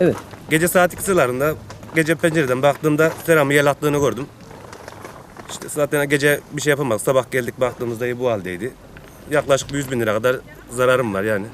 Evet. Gece saat 2 sıralarında gece pencereden baktığımda seramı yel attığını gördüm. İşte zaten gece bir şey yapamadık. Sabah geldik baktığımızda bu haldeydi. Yaklaşık bir 100 bin lira kadar zararım var yani.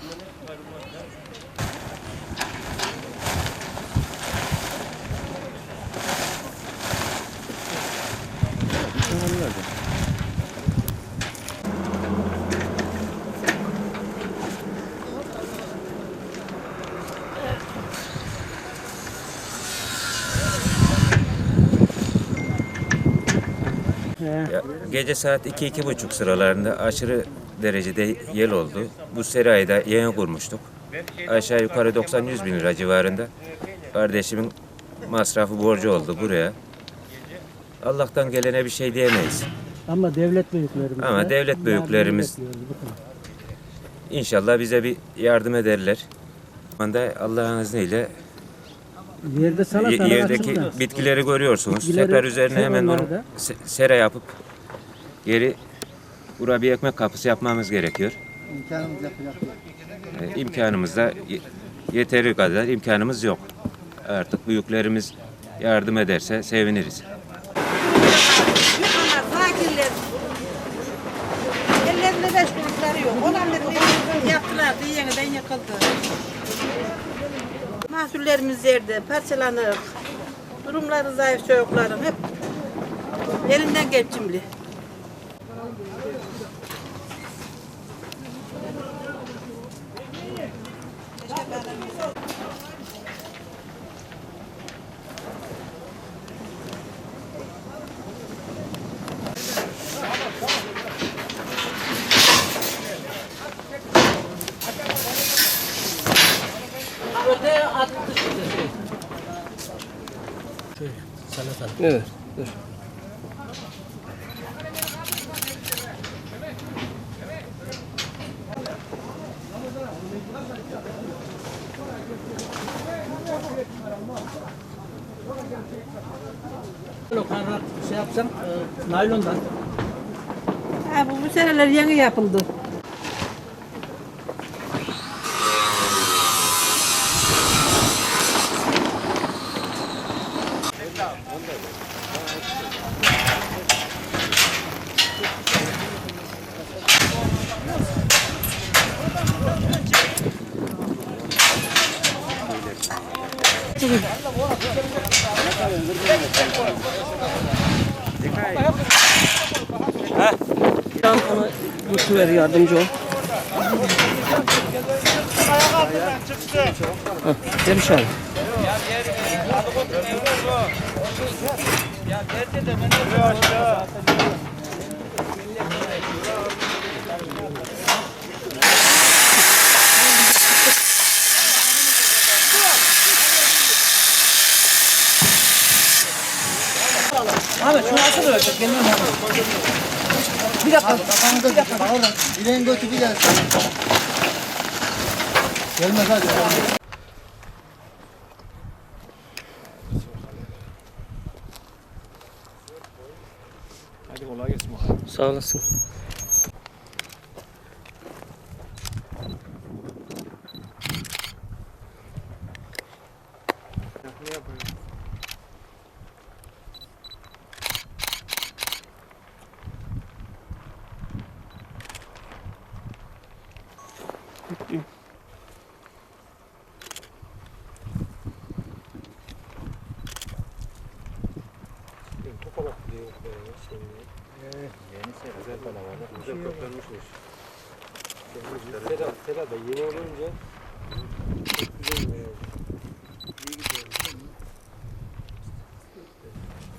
Ya, gece saat 2-2.30 sıralarında aşırı derecede yel oldu. Bu serayı da yeni kurmuştuk. Aşağı yukarı 90-100 bin lira civarında. Kardeşimin masrafı borcu oldu buraya. Allah'tan gelene bir şey diyemeyiz. Ama devlet büyüklerimiz. Ama de devlet büyüklerimiz-. İnşallah bize bir yardım ederler. Allah'ın izniyle Yerde sana yerdeki açıldı. bitkileri görüyorsunuz. Bitkileri Seper üzerine hemen onları onu da. se- sera yapıp geri buraya bir ekmek kapısı yapmamız gerekiyor. İmkanımız yapacak. E, imkanımız da ye- yeteri kadar imkanımız yok. Artık büyüklerimiz yardım ederse seviniriz. Fakirler. Ellerinde beş kuruşları yok. Olanların evini yaptılardı, yeniden yıkıldı. Mahsullerimiz yerde, parçalanık. Durumları zayıf çocukların hep elinden geçimli. Evet. Dur. Lokanlar şey yapsan, e, naylondan. Ha, bu, bu seneler yeni yapıldı. Tam ona götürüver yardımcı ol. Heh, Demiş abi. Ahmet şunu alsana öyle. Kendin Bir dakika. Kafanıza bir dakika. Oradan direğin götü bir gelsin. Gelmez hadi. Sağ olasın.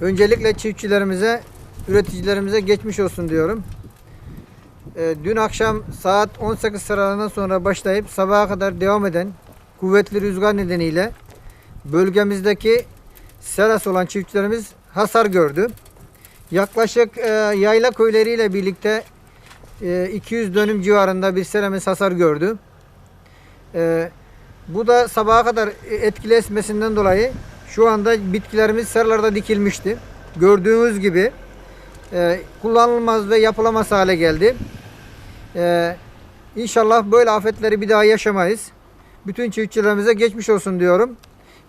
Öncelikle çiftçilerimize, üreticilerimize geçmiş olsun diyorum. Ee, dün akşam saat 18 sıralarından sonra başlayıp sabaha kadar devam eden kuvvetli rüzgar nedeniyle bölgemizdeki serası olan çiftçilerimiz hasar gördü. Yaklaşık e, yayla köyleriyle birlikte e, 200 dönüm civarında bir seramiz hasar gördü. E, bu da sabaha kadar etkili esmesinden dolayı şu anda bitkilerimiz serlarda dikilmişti. Gördüğünüz gibi e, kullanılmaz ve yapılamaz hale geldi. E, inşallah böyle afetleri bir daha yaşamayız. Bütün çiftçilerimize geçmiş olsun diyorum.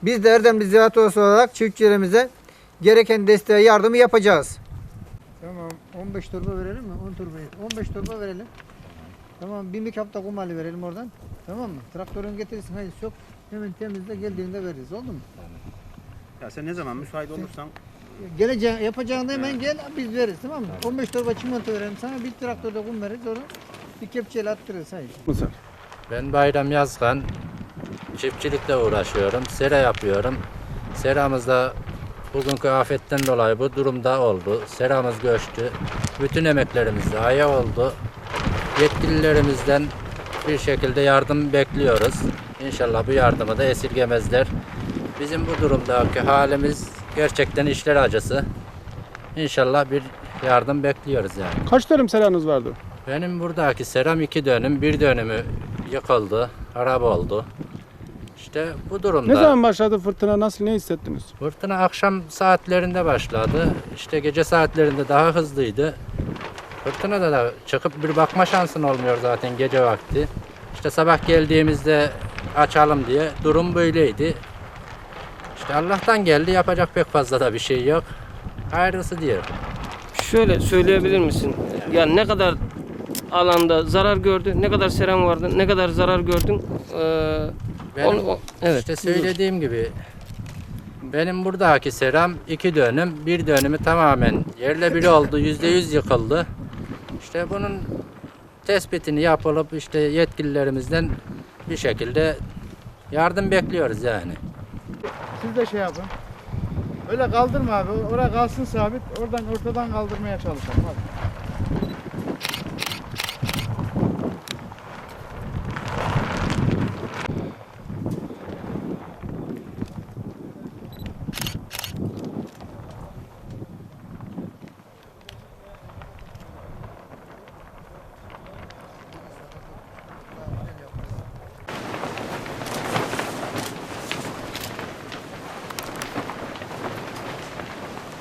Biz de Erdemli Ziraat Odası olarak çiftçilerimize gereken desteği yardımı yapacağız. Tamam 15 torba verelim mi? 10 torbayı. 15 torba verelim. Tamam bir mikap da kumali verelim oradan. Tamam mı? Traktörün getirsin hayır yok. Hemen temizle geldiğinde veririz oldu mu? Ya sen ne zaman müsait olursan Geleceğin, yapacağında hemen gel biz veririz tamam mı? 15 torba çimento verelim sana bir traktörde kum veririz onu bir kepçeyle attırırız hayır. Ben Bayram Yazgan. Çiftçilikle uğraşıyorum. Sera yapıyorum. Seramızda bugünkü afetten dolayı bu durumda oldu. Seramız göçtü. Bütün emeklerimiz aya oldu. Yetkililerimizden bir şekilde yardım bekliyoruz. İnşallah bu yardımı da esirgemezler. Bizim bu durumdaki halimiz gerçekten işler acısı. İnşallah bir yardım bekliyoruz yani. Kaç dönüm seranız vardı? Benim buradaki seram iki dönüm, bir dönümü yıkıldı, harap oldu. İşte bu durumda. Ne zaman başladı fırtına? Nasıl ne hissettiniz? Fırtına akşam saatlerinde başladı. İşte gece saatlerinde daha hızlıydı. Fırtınada da çıkıp bir bakma şansın olmuyor zaten gece vakti. İşte sabah geldiğimizde açalım diye durum böyleydi. İşte Allah'tan geldi yapacak pek fazla da bir şey yok. Hayırlısı diyor. Şöyle söyleyebilir misin? Yani ne kadar alanda zarar gördü, ne kadar seram vardı, ne kadar zarar gördün? Ee, Benim onu- o- evet. işte söylediğim gibi benim buradaki seram iki dönüm, bir dönümü tamamen yerle bir oldu, yüzde yüz yıkıldı. İşte bunun tespitini yapılıp işte yetkililerimizden bir şekilde yardım bekliyoruz yani. Siz de şey yapın. Öyle kaldırma abi. Oraya kalsın sabit. Oradan ortadan kaldırmaya çalışalım. Hadi.